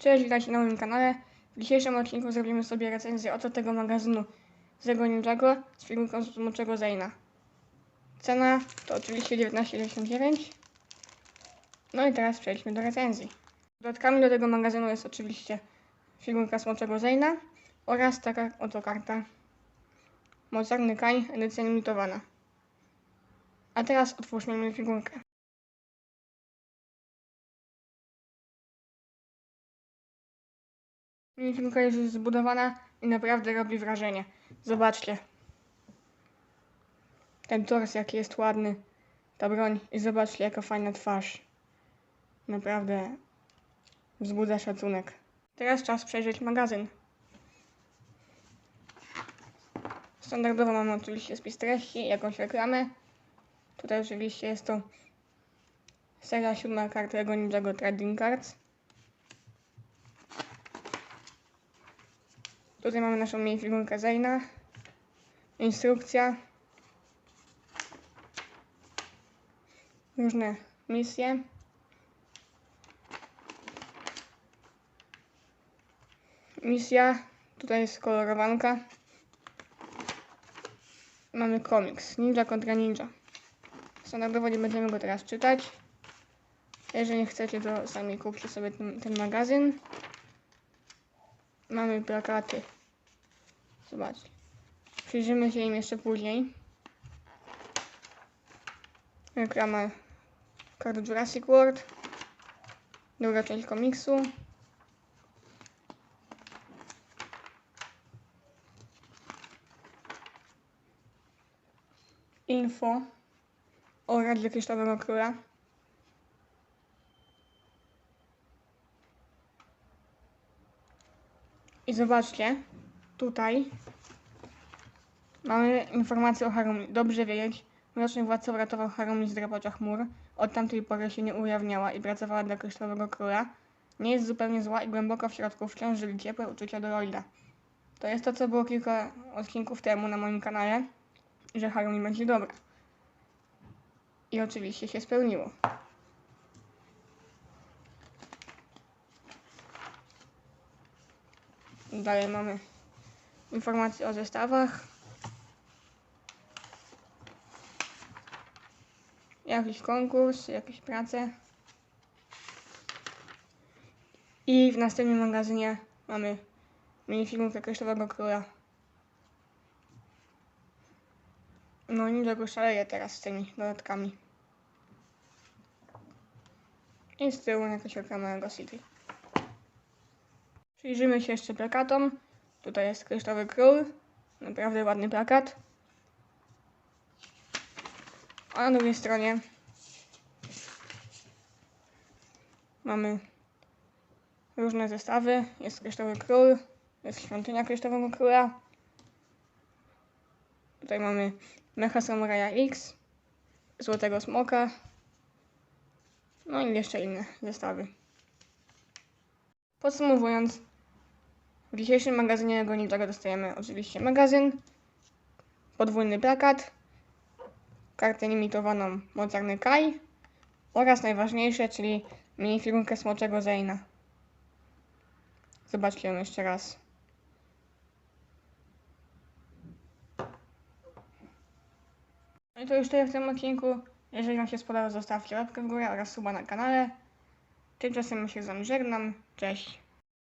Cześć, witajcie na moim kanale. W dzisiejszym odcinku zrobimy sobie recenzję oto tego magazynu Zego Ninjago z figurką Smoczego Zayna. Cena to oczywiście 19,99. No i teraz przejdźmy do recenzji. Dodatkami do tego magazynu jest oczywiście figurka Smoczego Zayna oraz taka oto karta Mocarny Kań, edycja limitowana. A teraz otwórzmy figurkę. Minifigurka jest zbudowana i naprawdę robi wrażenie. Zobaczcie. Ten tors jaki jest ładny. Ta broń i zobaczcie jaka fajna twarz. Naprawdę wzbudza szacunek. Teraz czas przejrzeć magazyn. Standardowo mamy oczywiście spis treści, jakąś reklamę. Tutaj oczywiście jest to seria siódma kart Lego Ninjago Trading Cards. Tutaj mamy naszą minifigurkę Zayna. Instrukcja. Różne misje. Misja. Tutaj jest kolorowanka. Mamy komiks. Ninja kontra ninja. Standardowo nie będziemy go teraz czytać. Jeżeli chcecie, to sami kupcie sobie ten, ten magazyn. Mamy plakaty. Zobaczcie. Przyjrzymy się im jeszcze później. Reklama kart Jurassic World. Druga część komiksu. Info o Radzie Kryształowego Króla. I zobaczcie, tutaj mamy informację o Harumi. Dobrze wiedzieć, mroczny władca uratował Harumi z drapacza chmur. Od tamtej pory się nie ujawniała i pracowała dla Kryształowego Króla. Nie jest zupełnie zła i głęboko w środku wciąż żyli ciepłe uczucia do Lloyda. To jest to, co było kilka odcinków temu na moim kanale, że Harumi będzie dobra. I oczywiście się spełniło. Dalej mamy informacje o zestawach. Jakiś konkurs, jakieś prace. I w następnym magazynie mamy minifigurkę Kryształowego Króla. No niczego szaleje teraz z tymi dodatkami. I z tyłu jakaś reklama City. Przyjrzymy się jeszcze plakatom. Tutaj jest Kryształowy Król. Naprawdę ładny plakat. A na drugiej stronie mamy różne zestawy. Jest Kryształowy Król, jest Świątynia Kryształowego Króla. Tutaj mamy Mecha Samuraja X, Złotego Smoka, no i jeszcze inne zestawy. Podsumowując, w dzisiejszym magazynie Lego Ninjago dostajemy oczywiście magazyn, podwójny plakat, kartę limitowaną Mocarny Kai oraz najważniejsze, czyli minifigurkę Smoczego Zayna. Zobaczcie ją jeszcze raz. No i to już tyle w tym odcinku. Jeżeli Wam się spodobał, zostawcie łapkę w górę oraz suba na kanale. Tymczasem się z Wami żegnam. Cześć.